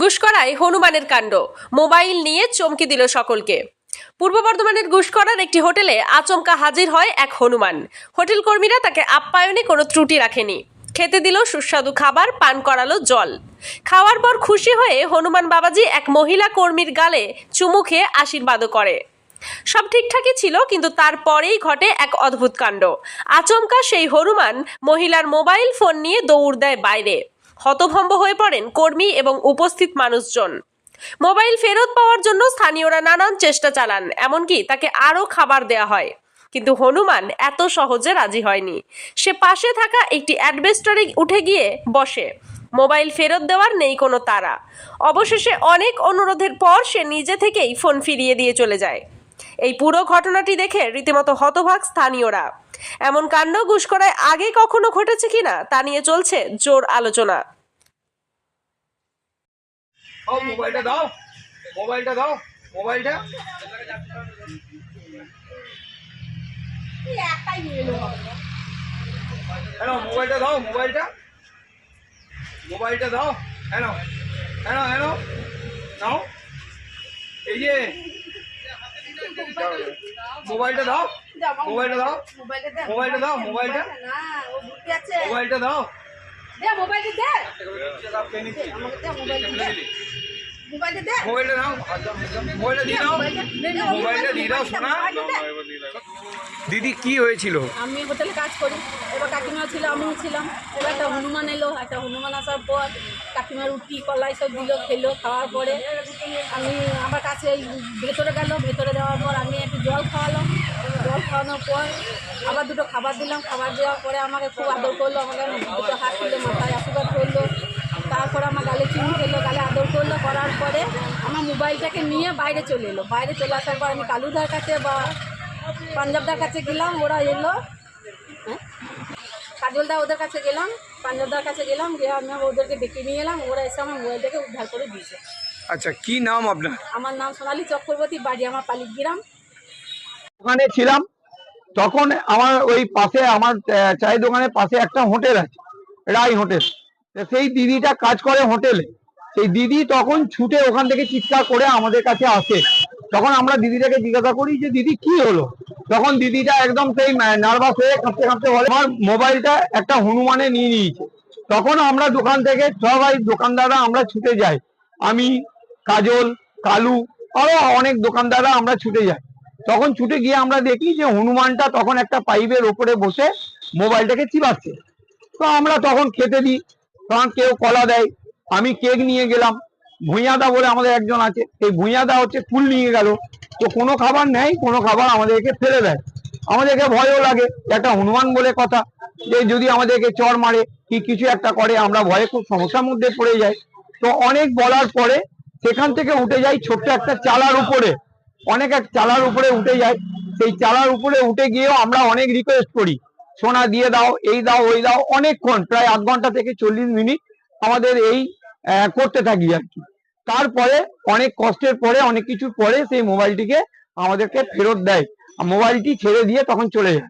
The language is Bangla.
গুসকরায় হনুমানের কাণ্ড। মোবাইল নিয়ে চমকে দিল সকলকে। পূর্ব বর্ধমানের গুসকরার একটি হোটেলে আচমকা হাজির হয় এক হনুমান। হোটেল কর্মীরা তাকে আপ্যায়নে কোনো ত্রুটি রাখেনি। খেতে দিল সুস্বাদু খাবার, পান করালো জল। খাওয়ার পর খুশি হয়ে হনুমান বাবাজি এক মহিলা কর্মীর গালে চুমু খেয়ে আশীর্বাদও করে। সব ঠিকঠাকই ছিল, কিন্তু তারপরেই ঘটে এক অদ্ভুত কাণ্ড। আচমকা সেই হনুমান মহিলার মোবাইল ফোন নিয়ে দৌড় দেয় বাইরে। হতভম্ব হয়ে পড়েন কর্মী এবং উপস্থিত মানুষজন। মোবাইল ফেরত পাওয়ার জন্য স্থানীয়রা নানান চেষ্টা চালান, এমনকি তাকে আরও খাবার দেয়া হয়। কিন্তু হনুমান এত সহজে রাজি হয়নি। সে পাশে থাকা একটি অ্যাডভেস্টারে উঠে গিয়ে বসে। মোবাইল ফেরত দেওয়ার নেই কোনো তারা। অবশেষে অনেক অনুরোধের পর সে নিজে থেকেই ফোন ফিরিয়ে দিয়ে চলে যায়। এই পুরো ঘটনাটি দেখে রীতিমতো হতভাগ স্থানীয়রা। এমন কাণ্ড ঘুষকরায় আগে কখনো ঘটেছে কিনা তা নিয়ে চলছে জোর আলোচনা। মোবাইলটা দাও। মোবাইলটা দাও। মোবাইলটা। হ্যালো মোবাইলটা দাও, মোবাইলটা। মোবাইলটা দাও। হ্যালো হ্যালো হ্যালো নাও। এই যে মোবাইলটা দাও। মোবাইলটা দাও। মোবাইলটা দাও মোবাইলটা। মোবাইলটা দাও। মোবাইলটা মোবাইলটা দাও। মোবাইলটা দিয়ে দাও। মোবাইলটা দিয়ে দাও। শোনা দিদি কি হয়েছিল? আমি হোটেলে কাজ করি। এবার কাকিমা ছিল আমিও ছিলাম। এবার একটা হনুমান এলো একটা হনুমান আসার পর কাকিমা রুটি, কলাই সব দিল, খেলো, খাওয়ার পরে আমি আমার কাছে ভেতরে গেল, ভেতরে দেওয়ার পর আমি একটু জল খাওয়ালাম। জল খাওয়ানোর পর আবার দুটো খাবার দিলাম, খাবার দেওয়ার পরে আমাকে খুব আদর করল, আমাকে দুটো হাত তুলে মাথায় আশীর্বাদ করল। তারপর আমার গালে চুমু খেলো, গালে আদর করল, করার পরে আমার মোবাইলটাকে নিয়ে বাইরে চলে এলো। বাইরে চলে আসার পর আমি কালুদার কাছে বা পাঞ্জাবদার কাছে গেলাম, ওরা এলো কাজলদা ওদের কাছে গেলাম পাঞ্জাবদার কাছে গেলাম গিয়ে আমি ওদেরকে ডেকে নিয়ে এলাম ওরা এসে আমার মোবাইলটাকে উদ্ধার করে দিয়েছে। আচ্ছা কি নাম আপনার? আমার নাম সোনালী চক্রবর্তী বাড়ি আমার পালিগ্রাম। ওখানে ছিলাম তখন আমার ওই পাশে আমার চায়ের দোকানের পাশে একটা হোটেল আছে রাই হোটেল। সেই দিদিটা কাজ করে হোটেলে। সেই দিদি তখন ছুটে ওখান থেকে চিৎকার করে আমাদের কাছে আসে। তখন আমরা দিদিটাকে জিজ্ঞাসা করি যে, দিদি, কি হলো? তখন দিদিটা একদম সেই নার্ভাস হয়ে কাঁপতে কাঁপতে বলে, আমার মোবাইলটা একটা হনুমানে নিয়ে নিয়েছে। তখন আমরা দোকান থেকে সবাই দোকানদাররা, আমরা ছুটে যাই। আমি, কাজল, কালু, আরও অনেক দোকানদাররা আমরা ছুটে যাই। তখন ছুটে গিয়ে আমরা দেখি যে, হনুমানটা তখন একটা পাইপের ওপরে বসে মোবাইলটাকে চিবাচ্ছে। তো আমরা তখন খেতে দিই। তখন কেউ কলা দেয়। আমি কেক নিয়ে গেলাম। ভুঁইয়াদা বলে আমাদের একজন আছে। এই ভুঁইয়াদা হচ্ছে ফুল নিয়ে গেল। তো কোনো খাবার নেই, কোনো খাবার আমাদেরকে ফেলে দেয়। আমাদেরকে ভয়ও লাগে, একটা হনুমান বলে কথা। যে যদি আমাদেরকে চর মারে, কি কিছু একটা করে, আমরা ভয়ে খুব সমস্যার মধ্যে পড়ে যাই। তো অনেক বলার পরে সেখান থেকে উঠে যাই ছোট্ট একটা চালার উপরে। অনেক এক চালার উপরে উঠে যায় সেই চালার উপরে উঠে গিয়েও আমরা অনেক রিকোয়েস্ট করি। সোনা দিয়ে দাও, এই দাও, ওই দাও, অনেকক্ষণ, প্রায় আধ ঘণ্টা থেকে চল্লিশ মিনিট আমাদের এই করতে থাকি আর কি। তারপরে, অনেক কষ্টের পরে, অনেক কিছুর পরে সেই মোবাইলটিকে আমাদেরকে ফেরত দেয়। আর মোবাইলটি ছেড়ে দিয়ে তখন চলে যায়।